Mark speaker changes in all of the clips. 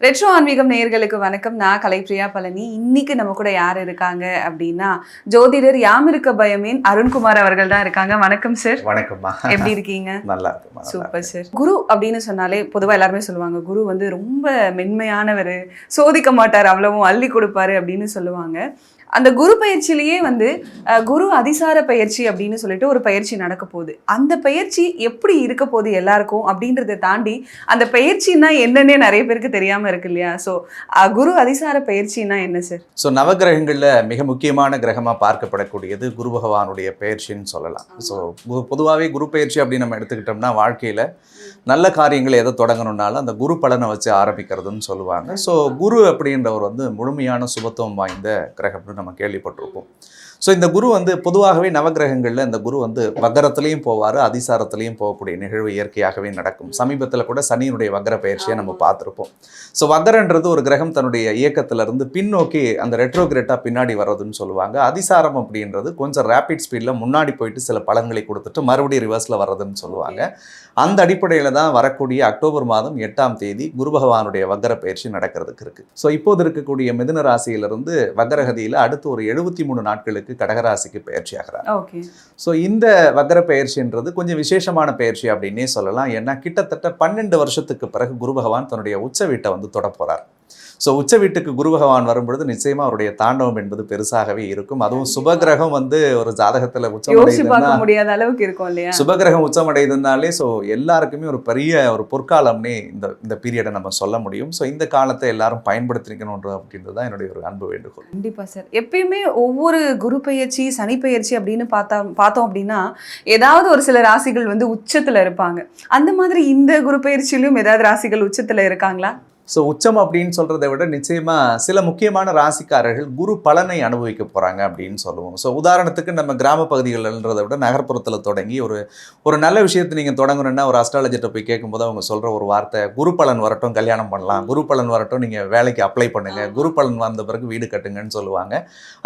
Speaker 1: Retro ஆன்மீகம் நேயர்களுக்கு வணக்கம். நான் கலைப்பிரியா பழனி. இன்னைக்கு நம்ம கூட யார் இருக்காங்க அப்படின்னா ஜோதிடர் யாமிருக்க பயமேன் அருண்குமார் அவர்கள் தான் இருக்காங்க. வணக்கம் சார்
Speaker 2: வணக்கம்மா.
Speaker 1: எப்படி இருக்கீங்க?
Speaker 2: நல்லா
Speaker 1: சூப்பர் சார் குரு அப்படின்னு சொன்னாலே பொதுவா எல்லாருமே சொல்லுவாங்க குரு வந்து ரொம்ப மென்மையானவர். சோதிக்க மாட்டார் அவ்வளவும் அள்ளி கொடுப்பாரு அப்படின்னு சொல்லுவாங்க. அந்த குரு பயிற்சியிலேயே வந்து குரு அதிசார பயிற்சி அப்படின்னு சொல்லிட்டு ஒரு பயிற்சி நடக்க போகுது. அந்த பயிற்சி எப்படி இருக்க போகுது எல்லாருக்கும் அப்படின்றத தாண்டி அந்த பயிற்சின்னா என்னன்னே நிறைய பேருக்கு தெரியாம இருக்கு இல்லையா? ஸோ குரு அதிசார பயிற்சின்னா என்ன சார்
Speaker 2: ஸோ நவகிரகங்களில் மிக முக்கியமான கிரகமாக பார்க்கப்படக்கூடியது குரு பகவானுடைய பெயர்ச்சின்னு சொல்லலாம். ஸோ பொதுவாகவே குரு பெயர்ச்சி அப்படின்னு நம்ம எடுத்துக்கிட்டோம்னா வாழ்க்கையில் நல்ல காரியங்களை எதை தொடங்கணும்னாலும் அந்த குரு பலனை வச்சு ஆரம்பிக்கிறதுன்னு சொல்லுவாங்க. ஸோ குரு அப்படின்றவர் வந்து முழுமையான சுபத்துவம் வாய்ந்த கிரகம்னு நம்ம கேள்விப்பட்டிருப்போம். ஸோ இந்த குரு வந்து பொதுவாகவே நவகிரகங்களில் இந்த குரு வந்து வக்கரத்துலேயும் போவார் அதிசாரத்துலேயும் போகக்கூடிய நிகழ்வு இயற்கையாகவே நடக்கும். சமீபத்தில் கூட சனியினுடைய வக்கர பயிற்சியை நம்ம பார்த்துருப்போம். ஸோ வக்கரன்றது ஒரு கிரகம் தன்னுடைய இயக்கத்திலிருந்து பின்னோக்கி அந்த ரெட்ரோகிரேட்டாக பின்னாடி வர்றதுன்னு சொல்லுவாங்க. அதிசாரம் அப்படின்றது கொஞ்சம் ரேபிட் ஸ்பீடில் முன்னாடி போயிட்டு சில பலன்களை கொடுத்துட்டு மறுபடியும் ரிவர்ஸில் வர்றதுன்னு சொல்லுவாங்க. அந்த அடிப்படையில் தான் வரக்கூடிய அக்டோபர் மாதம் எட்டாம் தேதி குரு பகவானுடைய வக்கர பயிற்சி நடக்கிறதுக்கு இருக்குது ஸோ இப்போது இருக்கக்கூடிய மிதுன ராசியிலிருந்து வக்கரகதியில் அடுத்து ஒரு எழுபத்தி மூணு நாட்களுக்கு கடகராசிக்கு பயிற்சி ஆகிறார் ஸோ இந்த வக்கர பயிற்சின்றது கொஞ்சம் விசேஷமான பயிற்சி அப்படின்னே சொல்லலாம். ஏன்னா கிட்டத்தட்ட பன்னெண்டு வருஷத்துக்கு பிறகு குரு பகவான் தன்னுடைய உச்ச வீட்டை வந்து தொட ஸோ உச்ச வீட்டுக்கு குரு பகவான் வரும்பொழுது நிச்சயமா அவருடைய தாண்டவம் என்பது பெருசாகவே இருக்கும். அதுவும் சுபகிரகம் வந்து ஒரு ஜாதகத்துல
Speaker 1: பார்க்க முடியாத அளவுக்கு இருக்கும் இல்லையா?
Speaker 2: சுபகிரகம் உச்சமடையுதுனாலே ஸோ எல்லாருக்குமே ஒரு பெரிய ஒரு பொற்காலம்னே இந்த இந்த பீரியடை நம்ம சொல்ல முடியும். ஸோ இந்த காலத்தை எல்லாரும் பயன்படுத்திக்கணும் அப்படின்றது தான் என்னுடைய ஒரு அன்பு வேண்டுகோள்.
Speaker 1: கண்டிப்பா சார் எப்பயுமே ஒவ்வொரு குரு பெயர்ச்சி சனி பெயர்ச்சி அப்படின்னு பார்த்தா பார்த்தோம் அப்படின்னா ஏதாவது ஒரு சில ராசிகள் வந்து உச்சத்துல இருப்பாங்க. அந்த மாதிரி இந்த குரு பெயர்ச்சியிலும் ஏதாவது ராசிகள் உச்சத்துல இருக்காங்களா?
Speaker 2: ஸோ உச்சம் அப்படின்னு சொல்கிறத விட நிச்சயமா சில முக்கியமான ராசிக்காரர்கள் குரு பலனை அனுபவிக்க போகிறாங்க அப்படின்னு சொல்லுவோம். ஸோ உதாரணத்துக்கு நம்ம கிராம பகுதிகள்ன்றதை விட நகர்ப்புறத்தில் தொடங்கி ஒரு ஒரு நல்ல விஷயத்தை நீங்கள் தொடங்கணும்னா ஒரு அஸ்ட்ராலஜிட்ட போய் கேட்கும்போது அவங்க சொல்கிற ஒரு வார்த்தை குரு பலன் வரட்டும் கல்யாணம் பண்ணலாம். குரு பலன் வரட்டும் நீங்கள் வேலைக்கு அப்ளை பண்ணுங்க. குரு பலன் வந்த பிறகு வீடு கட்டுங்கன்னு சொல்லுவாங்க.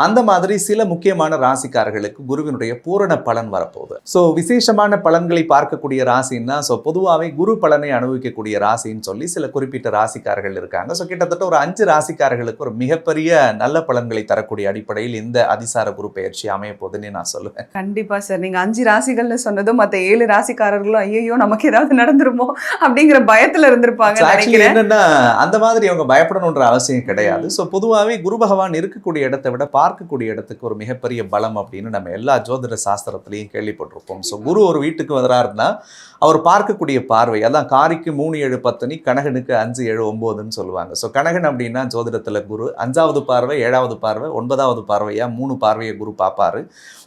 Speaker 2: அந்த மாதிரி சில முக்கியமான ராசிக்காரர்களுக்கு குருவினுடைய பூரண பலன் வரப்போகுது. ஸோ விசேஷமான பலன்களை பார்க்கக்கூடிய ராசின்னா ஸோ பொதுவாகவே குரு பலனை அனுபவிக்கக்கூடிய ராசின்னு சொல்லி சில குறிப்பிட்ட ராசிக்காரர்கள் இருக்காங்க. ஸோ கிட்டத்தட்ட ஒரு அஞ்சு ராசிக்காரர்களுக்கு ஒரு மிகப்பெரிய நல்ல பலன்களை தரக்கூடிய அடிப்படையில் இந்த அதிசார குரு பயிற்சி அமைய போகுதுன்னு நான் சொல்லுவேன்.
Speaker 1: கண்டிப்பா சார். நீங்க அஞ்சு ராசிகள்னு சொன்னதும் மத்த ஏழு ராசிக்காரர்களும் ஐயோ நமக்கு ஏதாவது நடந்துருமோ அப்படிங்கிற பயத்துல இருந்திருப்பாங்க
Speaker 2: என்னன்னா அந்த மாதிரி அவங்க பயப்படணுன்ற அவசியம் கிடையாது. ஸோ பொதுவாகவே குரு பகவான் இருக்கக்கூடிய இடத்தை விட பார்க்கக்கூடிய இடத்துக்கு ஒரு மிகப்பெரிய பலம் அப்படின்னு நம்ம எல்லா ஜோதிட சாஸ்திரத்திலையும் கேள்விப்பட்டிருப்போம். ஸோ குரு ஒரு வீட்டுக்கு வராருன்னா அவர் பார்க்கக்கூடிய பார்வை அதான் காரிக்கு மூணு ஏழு பத்தனி கனகனுக்கு அஞ்சு ஏழு ஒம்போதுன்னு சொல்லுவாங்க. ஸோ கனகன் அப்படின்னா ஜோதிடத்தில் குரு. அஞ்சாவது பார்வை ஏழாவது பார்வை ஒன்பதாவது பார்வையாக மூணு பார்வையை குரு பார்ப்பாரு.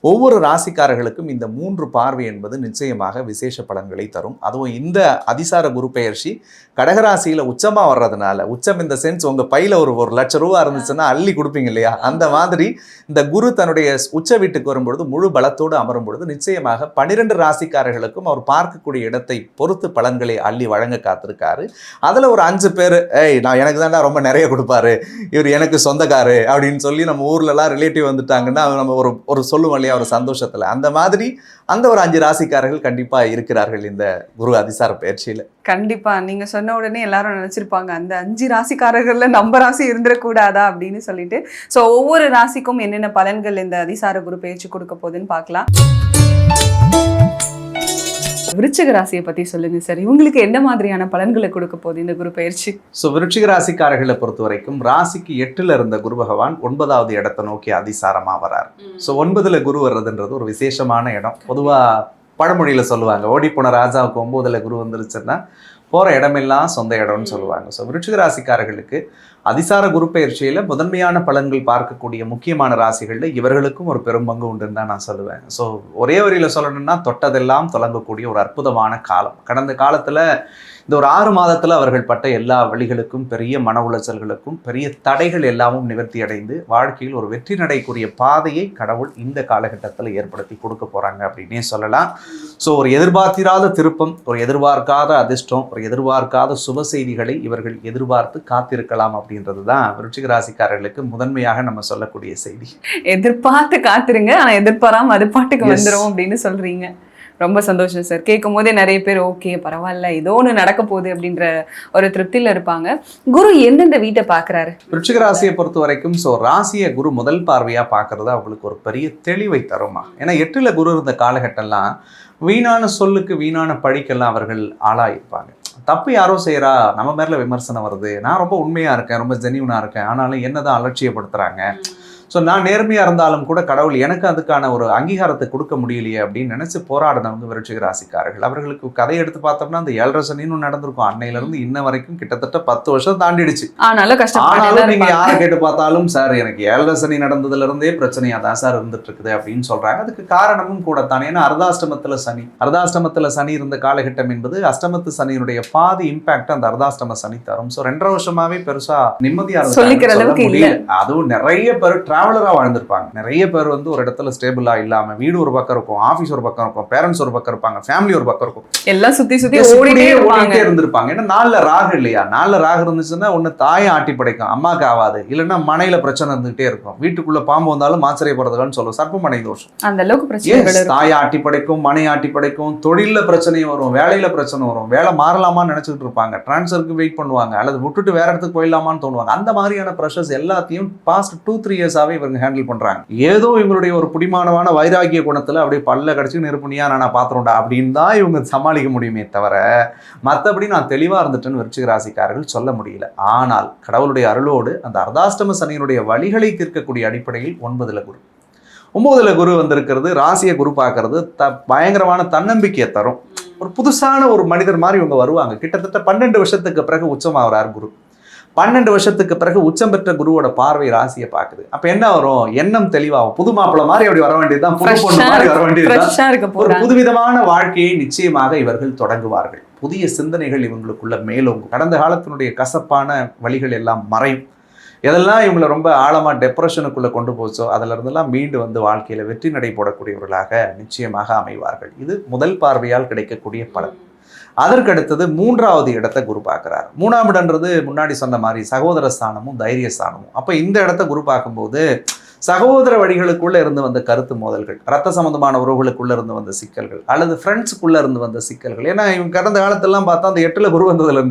Speaker 2: ஒவ்வொரு ராசிக்காரர்களுக்கும் இந்த மூன்று பார்வை என்பது நிச்சயமாக விசேஷ பலன்களை தரும். அதுவும் இந்த அதிசார குரு பெயர்ச்சி கடகராசியில் உச்சமாக வர்றதுனால உச்சம் இந்த சென்ஸ் உங்கள் பையில் ஒரு ஒரு லட்ச ரூபா இருந்துச்சுன்னா அள்ளி கொடுப்பீங்க இல்லையா? அந்த மாதிரி இந்த குரு தன்னுடைய உச்ச வீட்டுக்கு வரும்பொழுது முழு பலத்தோடு அமரும் பொழுது நிச்சயமாக பன்னிரெண்டு ராசிக்காரர்களுக்கும் அவர் பார்க்கக்கூடிய இடத்தை பொறுத்து பலன்களை அள்ளி வழங்க காத்திருக்காரு. அதில் ஒரு அஞ்சு பேர் ஏய் நான் எனக்கு தாண்டா ரொம்ப நிறைய கொடுப்பாரு. இவர் எனக்கு சொந்தக்காரு. அப்படின்னு சொல்லி நம்ம ஊர்லலாம் ரிலேட்டிவ் வந்துட்டாங்கன்னா நம்ம ஒரு ஒரு சொல்லுவோம் இல்லையா ஒரு சந்தோஷத்தில். அந்த மாதிரி அந்த ஒரு அஞ்சு ராசிக்காரர்கள் கண்டிப்பாக இருக்கிறார்கள் இந்த குரு அதிசார பயிற்சியில்.
Speaker 1: கண்டிப்பா. நீங்க சொன்ன உடனே எல்லாரும் நினச்சிருப்பாங்க அந்த அஞ்சு ராசிக்காரர்கள்ல நம்ம ராசி இருந்துடக்கூடாதா அப்படின்னு சொல்லிட்டு. ஸோ ஒவ்வொரு ராசிக்கும் என்னென்ன பலன்கள் இந்த அதிசார குரு பயிற்சி கொடுக்க போகுதுன்னு பார்க்கலாம். விருச்சிக ராசியை பத்தி சொல்லுங்க சார் இவங்களுக்கு என்ன மாதிரியான பலன்களை கொடுக்க போகுது இந்த குரு பயிற்சி?
Speaker 2: ஸோ விருச்சிக ராசிக்காரர்களை பொறுத்த வரைக்கும் ராசிக்கு எட்டுல இருந்த குரு பகவான் ஒன்பதாவது இடத்தை நோக்கி அதிசாரமா வரார். ஸோ ஒன்பதுல குரு வர்றதுன்றது ஒரு விசேஷமான இடம். பொதுவா பழமொழியில சொல்லுவாங்க ஓடி போன ராஜாவுக்கு ஒன்பதுல குரு வந்துருச்சுன்னா போகிற இடமெல்லாம் சொந்த இடம்னு சொல்லுவாங்க. ஸோ விருச்சிக ராசிக்காரர்களுக்கு அதிசார குரு பயிற்சியில் முதன்மையான பலன்கள் பார்க்கக்கூடிய முக்கியமான ராசிகளில் இவர்களுக்கும் ஒரு பெரும் பங்கு உண்டுன்னு தான் நான் சொல்லுவேன். ஸோ ஒரே வரியில சொல்லணும்னா தொட்டதெல்லாம் தொடங்கக்கூடிய ஒரு அற்புதமான காலம். கடந்த காலத்தில் இந்த ஒரு ஆறு மாதத்துல அவர்கள் பட்ட எல்லா வழிகளுக்கும் பெரிய மன உளைச்சல்களுக்கும் பெரிய தடைகள் எல்லாமும் நிவர்த்தி அடைந்து வாழ்க்கையில் ஒரு வெற்றி நடைக்குரிய பாதையை கடவுள் இந்த காலகட்டத்தில் ஏற்படுத்தி கொடுக்க போறாங்க அப்படின்னே சொல்லலாம். ஸோ ஒரு எதிர்பார்த்திராத திருப்பம் ஒரு எதிர்பார்க்காத அதிர்ஷ்டம் ஒரு எதிர்பார்க்காத சுப செய்திகளை இவர்கள் எதிர்பார்த்து காத்திருக்கலாம் அப்படின்றது தான் விருச்சிக ராசிக்காரர்களுக்கு முதன்மையாக நம்ம சொல்லக்கூடிய செய்தி.
Speaker 1: எதிர்பார்த்து காத்துருங்க ஆனா எதிர்பாராம அது பாட்டுக்கு
Speaker 2: Yes.
Speaker 1: வந்துரும் அப்படின்னு சொல்றீங்க. ரொம்ப சந்தோஷம் சார். கேட்கும் போதே நிறைய பேர் ஓகே பரவாயில்ல ஏதோ ஒன்று நடக்க போகுது அப்படின்ற ஒரு திருப்தியில் இருப்பாங்க. குரு எந்தெந்த வீட்டை பார்க்கறாரு?
Speaker 2: விருச்சிக ராசியை பொறுத்த வரைக்கும் ஸோ ராசியை குரு முதல் பார்வையாக பார்க்கறது அவங்களுக்கு ஒரு பெரிய தெளிவை தருமா? ஏன்னா எட்டில் குரு இருந்த காலகட்டம்லாம் வீணான சொல்லுக்கு வீணான பழிக்கெல்லாம் அவர்கள் ஆளாயிருப்பாங்க. தப்பு யாரோ செய்கிறா நம்ம மேலே விமர்சனம் வருது. நான் ரொம்ப உண்மையாக இருக்கேன் ரொம்ப ஜெனியூனாக இருக்கேன். ஆனாலும் என்னதான் அலட்சியப்படுத்துறாங்க ஸோ நான் நேர்மையாக இருந்தாலும் கூட கடவுள் எனக்கு அதுக்கான ஒரு அங்கீகாரத்தை கொடுக்க முடியலையே அப்படின்னு நினச்சி போராடினவங்க விருச்சிக ராசிக்காரர்கள். அவர்களுக்கு கதை எடுத்து பார்த்தோம்னா அந்த ஏழரை சனின்னு நடந்திருக்கும். அன்னையிலேருந்து இன்ன வரைக்கும் கிட்டத்தட்ட பத்து வருஷம் தாண்டிடுச்சு.
Speaker 1: ஆனாலும் கஷ்டப்பட்டு
Speaker 2: ஆனாலும் நீங்க யாரை கேட்டு பார்த்தாலும் சார் எனக்கு ஏழரை சனி நடந்ததுல இருந்தே பிரச்சனையா தான் சார் இருந்துட்டு இருக்குது அப்படின்னு சொல்றாங்க. அதுக்கு காரணமும் கூட தான். ஏன்னா அர்த்தாஷ்டமத்துல சனி. அர்த்தாஷ்டமத்துல சனி இருந்த காலகட்டம் என்பது அஷ்டமத்து சனியினுடைய பாதி இம்பாக்ட் அந்த அர்த்தாஷ்டம சனி தரும். ஸோ ரெண்டரை வருஷமாவே பெருசா நிம்மதியா இருந்தாங்கன்னு
Speaker 1: சொல்லிக்கிற அளவுக்கு.
Speaker 2: அதுவும் நிறைய பேர் டிராவலரா வாழ்ந்திருப்பாங்க. நிறைய பேர் வந்து ஒரு இடத்துல ஸ்டேபிளா இல்லாம வீடு ஒரு பக்கம் இருக்கும் ஆபீஸ் ஒரு பக்கம் இருக்கும் பேரண்ட்ஸ் ஒரு பக்கம் இருப்பாங்க ஃபேமிலி ஒரு பக்கம் இருக்கும்.
Speaker 1: எல்லாம் சுத்தி
Speaker 2: Yes,
Speaker 1: ஓடிட்டே
Speaker 2: ஓடிட்டே இருந்திருப்பாங்க. ஏன்னா நாலுல ராகு இல்லையா? நாலுல ராகு இருந்துச்சுன்னா ஒண்ணு தாயை ஆட்டி படைக்கும். அம்மாக்கு ஆகாது இல்லைன்னா மனையில பிரச்சனை இருந்துகிட்டே இருக்கும். வீட்டுக்குள்ள பாம்பு வந்தாலும் ஆச்சரியப்படுறதுன்னு சொல்லும் சர்ப்பமனை தோஷம்.
Speaker 1: அந்த அளவுக்கு இருக்கும்.
Speaker 2: தாயை ஆட்டி படைக்கும் மனை ஆட்டி படைக்கும் தொழில்ல பிரச்சனை வரும் வேலையில பிரச்சனை வரும் வேலை மாறலாமான்னு நினைச்சிட்டு இருப்பாங்க. டிரான்ஸ்ஃபருக்கு வெயிட் பண்ணுவாங்க. அல்லது விட்டுட்டு வேற இடத்துக்கு போயிடலாமான்னு தோணுவாங்க. அந்த மாதிரியான ப்ரெஷர்ஸ் எல்லாத்தையும் பாஸ்ட் டூ த்ரீ நல்லாவே இவங்க ஹேண்டில் பண்றாங்க. ஏதோ இவங்களுடைய ஒரு புடிமானமான வைராகிய குணத்துல அப்படியே பல்ல கடிச்சு நெருப்புனியா நான் பாத்திரம்டா அப்படின்னு தான் இவங்க சமாளிக்க முடியுமே தவிர மற்றபடி நான் தெளிவாக இருந்துட்டேன்னு விருச்சிக ராசிக்காரர்கள் சொல்ல முடியல. ஆனால் கடவுளுடைய அருளோடு அந்த அர்தாஷ்டம சனியினுடைய வழிகளை தீர்க்கக்கூடிய அடிப்படையில் ஒன்பதுல குரு. ஒன்பதுல குரு வந்திருக்கிறது ராசியை குரு பார்க்கறது த பயங்கரமான தன்னம்பிக்கையை தரும். ஒரு புதுசான ஒரு மனிதர் மாதிரி இவங்க வருவாங்க. கிட்டத்தட்ட பன்னெண்டு வருஷத்துக்கு பிறகு உச்சமாகிறார் குரு. பன்னெண்டு வருஷத்துக்கு பிறகு உச்சம் பெற்ற குருவோட பார்வை ராசியை பார்க்குது. அப்ப என்ன வரும்? எண்ணம் தெளிவாகும் புது மாப்பிள்ளை மாதிரி அப்படி வர வேண்டியதுதான். புது பொண்ணு மாதிரி வர வேண்டியதுதான்.
Speaker 1: ஃப்ரெஷ்ஷா இருக்க
Speaker 2: ஒரு புதுவிதமான வாழ்க்கையை நிச்சயமாக இவர்கள் தொடங்குவார்கள். புதிய சிந்தனைகள் இவங்களுக்குள்ள மேலோங்கும். கடந்த காலத்தினுடைய கசப்பான வழிகள் எல்லாம் மறையும். எதெல்லாம் இவங்களை ரொம்ப ஆழமா டெப்ரெஷனுக்குள்ள கொண்டு போச்சோ அதுல இருந்தெல்லாம் மீண்டு வந்து வாழ்க்கையில வெற்றி நடை போடக்கூடியவர்களாக நிச்சயமாக அமைவார்கள். இது முதல் பார்வையால் கிடைக்கக்கூடிய பலன். அதற்கடுத்தது மூன்றாவது இடத்தை குரு பார்க்குறார். மூணாம் இடன்றது முன்னாடி சொன்ன மாதிரி சகோதர ஸ்தானமும் தைரிய ஸ்தானமும். அப்போ இந்த இடத்த குரு பார்க்கும்போது சகோதர வழிகளுக்குள்ளே இருந்து வந்த கருத்து மோதல்கள் ரத்த சம்பந்தமான உறவுகளுக்குள்ள இருந்து வந்த சிக்கல்கள் அல்லது ஃப்ரெண்ட்ஸுக்குள்ளே இருந்து வந்த சிக்கல்கள். ஏன்னா இவங்க கடந்த காலத்தெல்லாம் பார்த்தா அந்த எட்டில் குரு வந்ததுல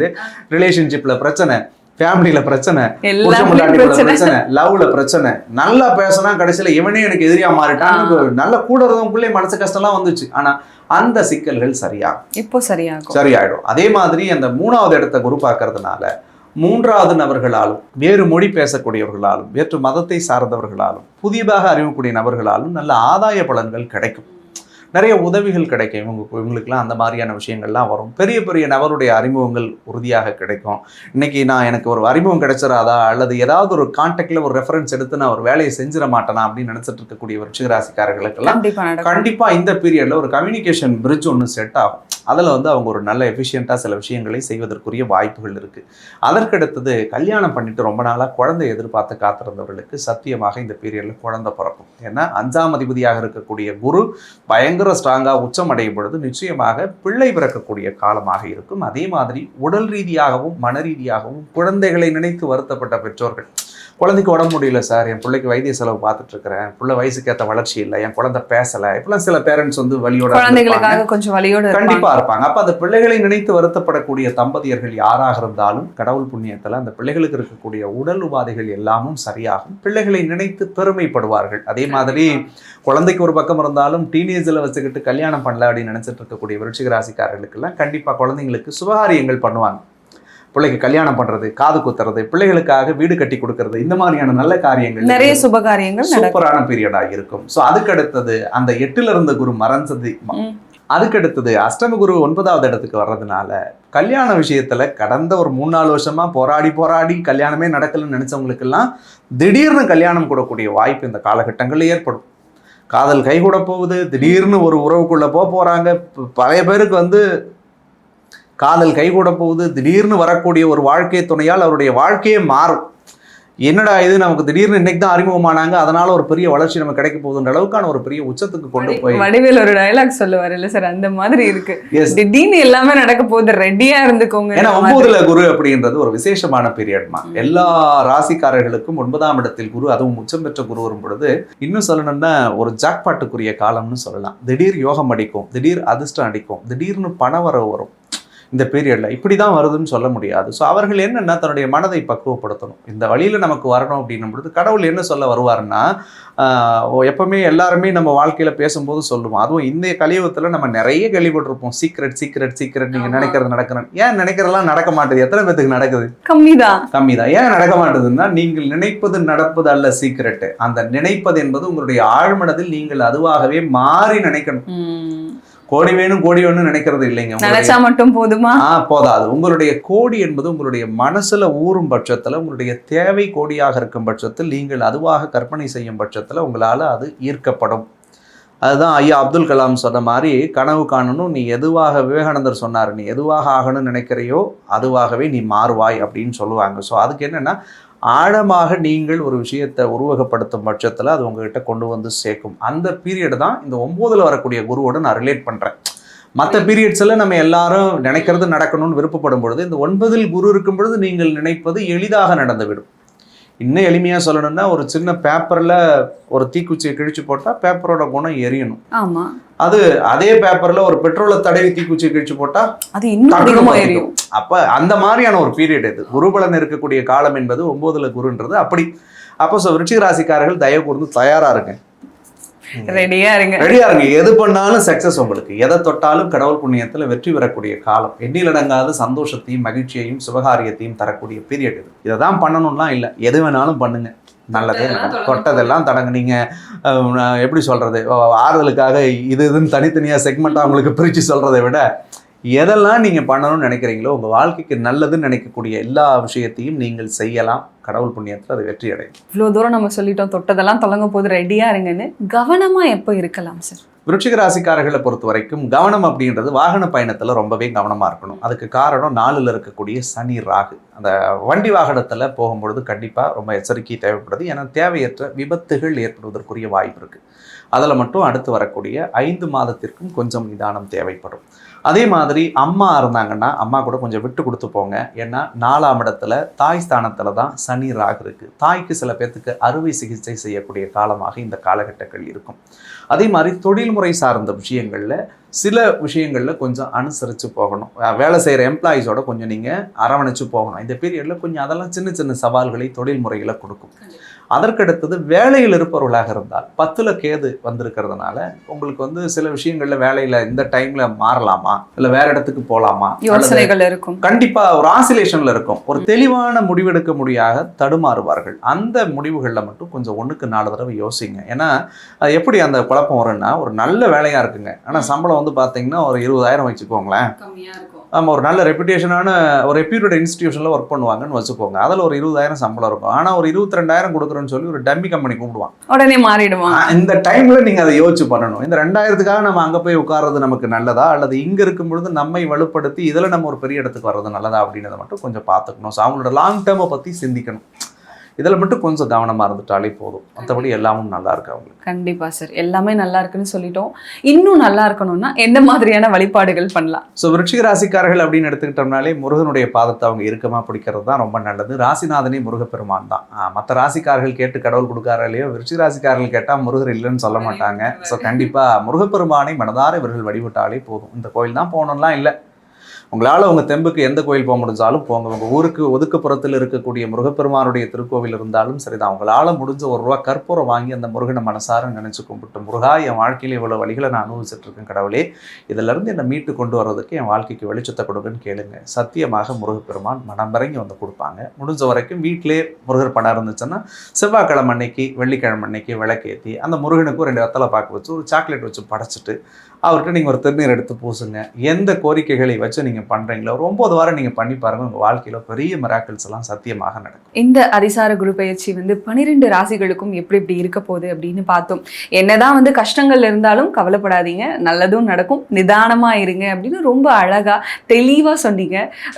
Speaker 2: ரிலேஷன்ஷிப்பில் பிரச்சனை. ஃபேமிலியில பிரச்சனை
Speaker 1: எல்லாமே பிரச்சனை.
Speaker 2: லவ்ல பிரச்சனை. நல்லா பேசினா கடைசியில இவனே எனக்கு எதிரியா மாறிட்டான்னு நல்ல கூட இருந்தவங்களுக்குள்ளே மனசு கஷ்டம்லாம் வந்துச்சு. ஆனா அந்த சிக்கல்கள் சரியாகும்.
Speaker 1: இப்போ சரியாகும்.
Speaker 2: சரியாயிடும். அதே மாதிரி அந்த மூணாவது இடத்த குரு பார்க்கறதுனால மூன்றாவது நபர்களாலும் வேறு மொழி பேசக்கூடியவர்களாலும் வேற்று மதத்தை சார்ந்தவர்களாலும் புதியதாக அறியக்கூடிய நபர்களாலும் நல்ல ஆதாய பலன்கள் கிடைக்கும். நிறைய உதவிகள் கிடைக்கும். இவங்க இவங்களுக்குலாம் அந்த மாதிரியான விஷயங்கள்லாம் வரும். பெரிய பெரிய நபருடைய அறிமுகங்கள் உறுதியாக கிடைக்கும். இன்னைக்கு நான் எனக்கு ஒரு அறிமுகம் கிடைச்சிடாதா அல்லது ஏதாவது ஒரு கான்டாக்ட்ல ஒரு ரெஃபரன்ஸ் எடுத்து நான் ஒரு வேலையை செஞ்சிட மாட்டேனா? அப்படின்னு நினைச்சிட்டு இருக்கக்கூடிய விருச்சிகராசிக்காரர்களுக்கெல்லாம்
Speaker 1: கண்டிப்பா நடக்கும்.
Speaker 2: கண்டிப்பா இந்த பீரியட்ல ஒரு கம்யூனிகேஷன் பிரிட்ஜ் ஒன்று செட் ஆகும். அதில் வந்து அவங்க ஒரு நல்ல எஃபிஷியண்ட்டாக சில விஷயங்களை செய்வதற்குரிய வாய்ப்புகள் இருக்கு. அதற்கடுத்தது கல்யாணம் பண்ணிட்டு ரொம்ப நாளாக குழந்தை எதிர்பார்த்து காத்திருந்தவர்களுக்கு சத்தியமாக இந்த பீரியட்ல குழந்தை பிறக்கும். ஏன்னா அஞ்சாம் அதிபதியாக இருக்கக்கூடிய குரு பயங்கர ஸ்ட்ராங்காக உச்சம் அடையும் பொழுது நிச்சயமாக பிள்ளை பிறக்கக்கூடிய காலமாக இருக்கும். அதே மாதிரி உடல் ரீதியாகவும் மன ரீதியாகவும் குழந்தைகளை நினைத்து வருத்தப்பட்ட பெற்றோர்கள். குழந்தைக்கு உடம்பு முடியல சார். என் பிள்ளைக்கு வைத்திய செலவு பார்த்துட்டு இருக்கிறேன் பிள்ளை வயசுக்கு ஏற்ற வளர்ச்சி இல்லை. என் குழந்தை பேசல. இப்பெல்லாம் சில பேரண்ட்ஸ் வந்து வழியோட.
Speaker 1: குழந்தைகளுக்காக கொஞ்சம் வழியோட இருப்பாங்க.
Speaker 2: கண்டிப்பா இருப்பாங்க. அப்ப அந்த பிள்ளைகளை நினைத்து வருத்தப்படக்கூடிய தம்பதியர்கள் யாராக இருந்தாலும் கடவுள் புண்ணியத்துல அந்த பிள்ளைகளுக்கு இருக்கக்கூடிய உடல் உபாதைகள் எல்லாமும் சரியாகும். பிள்ளைகளை நினைத்து பெருமைப்படுவார்கள். அதே மாதிரி குழந்தைக்கு ஒரு பக்கம் இருந்தாலும் டீனேஜில் வச்சுக்கிட்டு கல்யாணம் பண்ணல அப்படின்னு நினைச்சிட்டு இருக்கக்கூடிய விருச்சிக ராசிக்காரர்களுக்கெல்லாம் கண்டிப்பா குழந்தைங்களுக்கு சுபகாரியங்கள் பண்ணுவாங்க. பிள்ளைக்கு கல்யாணம் பண்றது காது குத்துறது பிள்ளைகளுக்காக வீடு கட்டி கொடுக்கறது இந்த மாதிரியான நல்ல காரியங்கள்
Speaker 1: நிறைய சுபகாரியங்கள் நடக்கும்.
Speaker 2: சூப்பரான பீரியடா இருக்கும். ஸோ அதுக்கு அடுத்தது அந்த எட்டுல இருந்த குரு மறைஞ்சது
Speaker 1: ம்.
Speaker 2: அதுக்கு அடுத்தது அஷ்டம குரு ஒன்பதாவது இடத்துக்கு வர்றதுனால கல்யாண விஷயத்துல கடந்த ஒரு மூணு நாலு வருஷமா போராடி போராடி கல்யாணமே நடக்கலன்னு நினைச்சவங்களுக்கெல்லாம் திடீர்னு கல்யாணம் கூடக்கூடிய வாய்ப்பு இந்த காலகட்டங்கள்ல ஏற்படும். காதல் கைகூட போகுது திடீர்னு ஒரு உறவுக்குள்ள போக போறாங்க. பழைய பேருக்கு வந்து காதல் கைகூட போகுது. திடீர்னு வரக்கூடிய ஒரு வாழ்க்கை துணையால் அவருடைய வாழ்க்கையே மாறும். என்னடா இது? நமக்கு திடீர்னு இன்னைக்கு தான் அறிமுகமானாங்க. அதனால ஒரு பெரிய வளர்ச்சி நமக்கு கிடைக்க போகுதுன்ற அளவுக்கான ஒரு பெரிய உச்சத்துக்கு கொண்டு போய்
Speaker 1: வடிவேல் ஒரு டயலாக் சொல்லுவார். இல்ல சார் அந்த மாதிரி இருக்கு. திடீர்னு எல்லாமே நடக்க போகுது. ரெடியா இருந்துக்கோங்க.
Speaker 2: ஏன்னா ஒன்பதுல குரு அப்படின்றது ஒரு விசேஷமான பீரியட்மா எல்லா ராசிக்காரர்களுக்கும் ஒன்பதாம் இடத்தில் குரு அதுவும் உச்சம் பெற்ற குரு வரும் பொழுது இன்னும் சொல்லணும்னா ஒரு ஜாக்பாட்டுக்குரிய காலம்னு சொல்லலாம். திடீர் யோகம் அடிக்கும். திடீர் அதிர்ஷ்டம் அடிக்கும். திடீர்னு பணவரவு வரும். இந்த பீரியட்ல இப்படி தான் வருதுன்னு சொல்ல முடியாது. ஸோ அவர்கள் என்னன்னா தன்னுடைய மனதை பக்குவப்படுத்தணும். இந்த வழியில நமக்கு வரணும் அப்படின்னும் பொழுது கடவுள் என்ன சொல்ல ஓ, எப்பவுமே எல்லாருமே நம்ம வாழ்க்கையில பேசும்போது சொல்லுவோம். அதுவும் இந்த கலியுகத்துல நம்ம நிறைய கேள்விப்பட்டிருப்போம். சீக்ரெட் சீக்ரெட் சீக்ரெட் நீங்க
Speaker 1: ஆமா.
Speaker 2: நினைக்கிறது நடக்கணும். ஏன் நினைக்கிறதெல்லாம் நடக்க மாட்டேது? எத்தனை பேத்துக்கு நடக்குது?
Speaker 1: கம்மிதான்.
Speaker 2: கம்மி தான் ஏன் நடக்க மாட்டேதுன்னா நீங்கள் நினைப்பது நடப்பது அல்ல சீக்ரெட் அந்த நினைப்பது என்பது உங்களுடைய ஆழ்மனதில் நீங்கள் அதுவாகவே மாறி நினைக்கணும். கோடி வேணும் கோடி வேணும்னு நினைக்கிறது இல்லைங்க.
Speaker 1: நினைச்சா மட்டும் போதுமா?
Speaker 2: ஆ போதாது. உங்களுடைய கோடி என்பது உங்களுடைய மனசுல ஊறும் பட்சத்துல உங்களுடைய தேவை கோடியாக இருக்கும் பட்சத்தில் நீங்கள் அதுவாக கற்பனை செய்யும் பட்சத்துல உங்களால அது ஈர்க்கப்படும். அதுதான் ஐயா அப்துல் கலாம் சொன்ன மாதிரி கனவு காணணும் நீ எதுவாக விவேகானந்தர் சொன்னார் நீ எதுவாக ஆகணும்னு நினைக்கிறையோ அதுவாகவே நீ மாறுவாய் அப்படின்னு சொல்லுவாங்க. ஸோ அதுக்கு என்னன்னா ஆழமாக நீங்கள் ஒரு விஷயத்தை உருவகப்படுத்தும் பட்சத்தில் அது உங்ககிட்ட கொண்டு வந்து சேர்க்கும். அந்த பீரியட் தான் இந்த ஒம்போதில் வரக்கூடிய குருவோட நான் ரிலேட் பண்ணுறேன் மற்ற பீரியட்ஸில் நம்ம எல்லாரும் நினைக்கிறது நடக்கணும்னு விருப்பப்படும் பொழுது இந்த ஒன்பதில் குரு இருக்கும் பொழுது நீங்கள் நினைப்பது எளிதாக நடந்துவிடும். இன்னும் எளிமையாக சொல்லணும்னா ஒரு சின்ன பேப்பரில் ஒரு தீக்குச்சியை கிழிச்சு போட்டால் பேப்பரோட குணம் எரியணும்.
Speaker 1: ஆமா.
Speaker 2: அது அதே பேப்பரில் ஒரு பெட்ரோலை தடவி தீக்குச்சியை கிழிச்சு போட்டால்
Speaker 1: அது இன்னும்
Speaker 2: டக்குனு
Speaker 1: அதிகமா
Speaker 2: பத்திக்கும்.
Speaker 1: எரியும்.
Speaker 2: அப்ப அந்த மாதிரியான ஒரு பீரியட் இது குருபலன் இருக்கக்கூடிய காலம் என்பது ஒன்பதுல குருன்றது. அப்படி. அப்போ விருச்சிக ராசிக்காரர்கள் தயவு கூர்ந்து தயாரா இருங்க.
Speaker 1: ரெடியா இருங்க.
Speaker 2: ரெடியா இருங்க. எது பண்ணாலும் சக்சஸ் உங்களுக்கு. எதை தொட்டாலும் கடவுள் புண்ணியத்துல வெற்றி பெறக்கூடிய காலம். எண்ணிலடங்காத சந்தோஷத்தையும் மகிழ்ச்சியையும் சுபகாரியத்தையும் தரக்கூடிய பீரியட் இது. இதை தான் பண்ணணும்லாம் இல்லை. எது வேணாலும் பண்ணுங்க. நல்லதே
Speaker 1: தொட்டதெல்லாம். தொடங்க
Speaker 2: தொட்டதெல்லாம் தொடங்க. நீங்க அஹ், நான் எப்படி சொல்றது? ஆறுதலுக்காக இது இதுன்னு தனித்தனியா செக்மெண்ட்டாக உங்களுக்கு பிரிச்சு சொல்றதை விட எதெல்லாம் நீங்க பண்ணணும்னு நினைக்கிறீங்களோ உங்க வாழ்க்கைக்கு நல்லதுன்னு நினைக்கக்கூடிய எல்லா விஷயத்தையும் நீங்கள் செய்யலாம். கடவுள் புண்ணியத்துல அது வெற்றி அடையும்.
Speaker 1: இவ்வளவு தூரம் நம்ம சொல்லிட்டோம் தொட்டதெல்லாம் தொடங்க போது ரெடியா இருங்கன்னு கவனமா எப்போ இருக்கலாம் சார்
Speaker 2: விருச்சிக ராசிக்காரர்களை பொறுத்த வரைக்கும் கவனம் அப்படின்றது வாகன பயணத்துல ரொம்பவே கவனமா இருக்கணும். அதுக்கு காரணம் நாலுல இருக்கக்கூடிய சனி ராகு. அந்த வண்டி வாகனத்துல போகும்பொழுது கண்டிப்பா ரொம்ப எச்சரிக்கை தேவைப்படுது. ஏன்னா தேவையற்ற விபத்துகள் ஏற்படுவதற்குரிய வாய்ப்பு இருக்கு. அதுல மட்டும் அடுத்து வரக்கூடிய ஐந்து மாதத்திற்கும் கொஞ்சம் நிதானம் தேவைப்படும். அதே மாதிரி அம்மா இருந்தாங்கன்னா அம்மா கூட கொஞ்சம் விட்டு கொடுத்து போங்க. ஏன்னா நாலாம் இடத்துல தாய் ஸ்தானத்தில் தான் சனி ராகு இருக்குது தாய்க்கு சில பேர்த்துக்கு அறுவை சிகிச்சை செய்யக்கூடிய காலமாக இந்த காலகட்டங்கள் இருக்கும். அதே மாதிரி தொழில்முறை சார்ந்த விஷயங்களில் சில விஷயங்களில் கொஞ்சம் அனுசரித்து போகணும். வேலை செய்கிற எம்ப்ளாயீஸோட கொஞ்சம் நீங்கள் அரவணைச்சு போகணும். இந்த பீரியடில் கொஞ்சம் அதெல்லாம் சின்ன சின்ன சவால்களை தொழில் முறையில் கொடுக்கும். அதற்கடுத்தது வேலையில் இருப்பவர்களாக இருந்தால் பத்துல கேது வந்திருக்கிறதுனால உங்களுக்கு வந்து சில விஷயங்கள்ல வேலையில இந்த டைம்ல மாறலாமா? இல்லை வேற இடத்துக்கு போகலாமா
Speaker 1: யோசனைகள் இருக்கும்.
Speaker 2: கண்டிப்பா ஒரு ஆசிலேஷன்ல இருக்கும். ஒரு தெளிவான முடிவெடுக்க முடியாத தடுமாறுவார்கள். அந்த முடிவுகளில் மட்டும் கொஞ்சம் ஒண்ணுக்கு நாலு தடவை யோசிங்க. ஏன்னா அது எப்படி அந்த குழப்பம் வரும்னா ஒரு நல்ல வேலையா இருக்குங்க. ஆனா சம்பளம் வந்து பாத்தீங்கன்னா ஒரு இருபதாயிரம் வச்சுக்கோங்களேன்.
Speaker 1: கம்மியா இருக்கும்.
Speaker 2: நம்ம ஒரு நல்ல ரெப்புடேஷனான ஒரு ரெப்யூட்டட் இன்ஸ்டிடியூஷனில் ஒர்க் பண்ணுவாங்கன்னு வச்சுக்கோங்க. அதில் ஒரு இருபதாயிரம் சம்பளம் இருக்கும். ஆனால் ஒரு இருபத்தி ரெண்டாயிரம் கொடுக்குறேன்னு சொல்லி ஒரு டம்மி கம்பெனி கூப்பிடுவான்
Speaker 1: உடனே மாறிடுவான்
Speaker 2: இந்த டைம்ல நீங்க அதை யோசிச்சு பண்ணணும். இந்த ரெண்டாயிரத்துக்காக நம்ம அங்க போய் உட்கார்றது நமக்கு நல்லதா? அல்லது இங்க இருக்கும் பொழுது நம்மை வலுப்படுத்தி இதுல நம்ம ஒரு பெரிய இடத்துக்கு வர்றது நல்லதா? அப்படின்றத மட்டும் கொஞ்சம் பார்த்துக்கணும். ஸோ அவங்களோட லாங் டேர்மை பத்தி சிந்திக்கணும். இதுல மட்டும் கொஞ்சம் கவனமா இருந்துட்டாலே போதும். மற்றபடி எல்லாமும் நல்லா இருக்கு அவங்களுக்கு.
Speaker 1: கண்டிப்பா சார் எல்லாமே நல்லா இருக்குன்னு சொல்லிட்டோம். இன்னும் நல்லா இருக்கணும்னா என்ன மாதிரியான வழிபாடுகள் பண்ணலாம்?
Speaker 2: ஸோ விருச்சிக ராசிக்காரர்கள் அப்படின்னு எடுத்துக்கிட்டோம்னாலே முருகனுடைய பாதத்தை அவங்க இறுக்கமாக பிடிக்கிறது தான் ரொம்ப நல்லது. ராசிநாதனே முருகப்பெருமான் தான். மற்ற ராசிக்காரர்கள் கேட்டு கடவுள் கொடுக்காரோ இல்லையோ விருச்சிக ராசிக்காரர்கள் கேட்டால் முருகர் இல்லைன்னு சொல்ல மாட்டாங்க. ஸோ கண்டிப்பாக முருகப்பெருமானை மனதார இவர்கள் வழிபட்டாலே போதும். இந்த கோயில் தான் போகணும்லாம் இல்லை. உங்களால் உங்கள் தெம்புக்கு எந்த கோயில் போக முடிஞ்சாலும் போங்க. உங்கள் ஊருக்கு ஒதுக்குப்புறத்தில் இருக்கக்கூடிய முருகப்பெருமானுடைய திருக்கோவில் இருந்தாலும் சரிதான் உங்களால் முடிஞ்ச ஒரு ரூபா கற்பூரம் வாங்கி அந்த முருகனை மனசார நினச்சி கும்பிட்டு முருகா என் வாழ்க்கையில் இவ்வளோ வழிகளை நான் அனுபவிச்சுட்டு இருக்கேன் கடவுளே. இதிலிருந்து என்னை மீட்டு கொண்டு வர்றதுக்கு என் வாழ்க்கைக்கு வெளிச்சத்தை கொடுங்கன்னு கேளுங்க. சத்தியமாக முருகப்பெருமான் மனம் இறங்கி வந்து கொடுப்பாங்க. முடிஞ்ச வரைக்கும் வீட்டிலே முருகர் படம் இருந்துச்சுன்னா செவ்வாய்க்கிழமை அன்னைக்கு வெள்ளிக்கிழமை அன்னைக்கு விளக்கேற்றி அந்த முருகனுக்கு ரெண்டு வெத்தலை பார்க்க வச்சு ஒரு சாக்லேட் வச்சு படைச்சிட்டு அவர்கிட்ட நீங்கள் ஒரு திருநீர் எடுத்து பூசுங்க. எந்த கோரிக்கைகளை வச்சு நீங்கள் நீங்க பண்றீங்களோ ஒரு ஒன்பது வாரம் நீங்க பண்ணி பாருங்க உங்க வாழ்க்கையில பெரிய மிராக்கிள்ஸ் எல்லாம் சத்தியமாக நடக்கும்.
Speaker 1: இந்த அதிசார குரு பயிற்சி வந்து பனிரெண்டு ராசிகளுக்கும் எப்படி எப்படி இருக்க போகுது அப்படின்னு பார்த்தோம். என்னதான் வந்து கஷ்டங்கள் இருந்தாலும் கவலைப்படாதீங்க. நல்லதும் நடக்கும். நிதானமா இருங்க அப்படின்னு ரொம்ப அழகா தெளிவா சொன்னீங்க.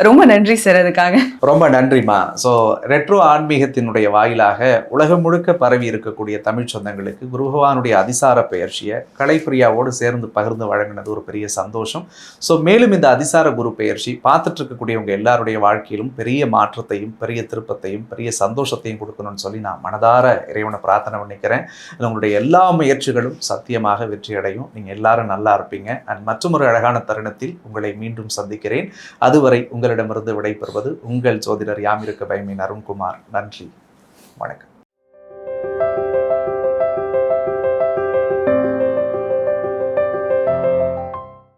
Speaker 1: ரொம்ப நன்றி சார் அதுக்காக.
Speaker 2: ரொம்ப நன்றிம்மா. ஸோ ரெட்ரோ ஆன்மீகத்தினுடைய வாயிலாக உலகம் முழுக்க பரவி இருக்கக்கூடிய தமிழ் சொந்தங்களுக்கு குரு பகவானுடைய அதிசார பெயர்ச்சியை கலைப்பிரியாவோடு சேர்ந்து பகிர்ந்து வழங்கினது ஒரு பெரிய சந்தோஷம். ஸோ மேலும் இந்த அதிசார குரு பெயர்ச்சி பார்த்துட்டு இருக்கக்கூடியவங்க எல்லாருடைய வாழ்க்கையிலும் பெரிய மாற்றத்தையும் பெரிய திருப்பத்தையும் பெரிய சந்தோஷத்தையும் கொடுக்கணும்னு சொல்லி நான் மனதார இறைவனை பிரார்த்தனை பண்ணிக்கிறேன். உங்களுடைய எல்லா முயற்சிகளும் சத்தியமாக வெற்றி அடையும். நீங்கள் எல்லாரும் நல்லா இருப்பீங்க. அண்ட் மற்றொரு அழகான தருணத்தில் உங்களை மீண்டும் சந்திக்கிறேன். அதுவரை உங்களிடமிருந்து விடைபெறுவது உங்கள் ஜோதிடர் யாமிருக்க பயமின் அருண்குமார். நன்றி. வணக்கம்.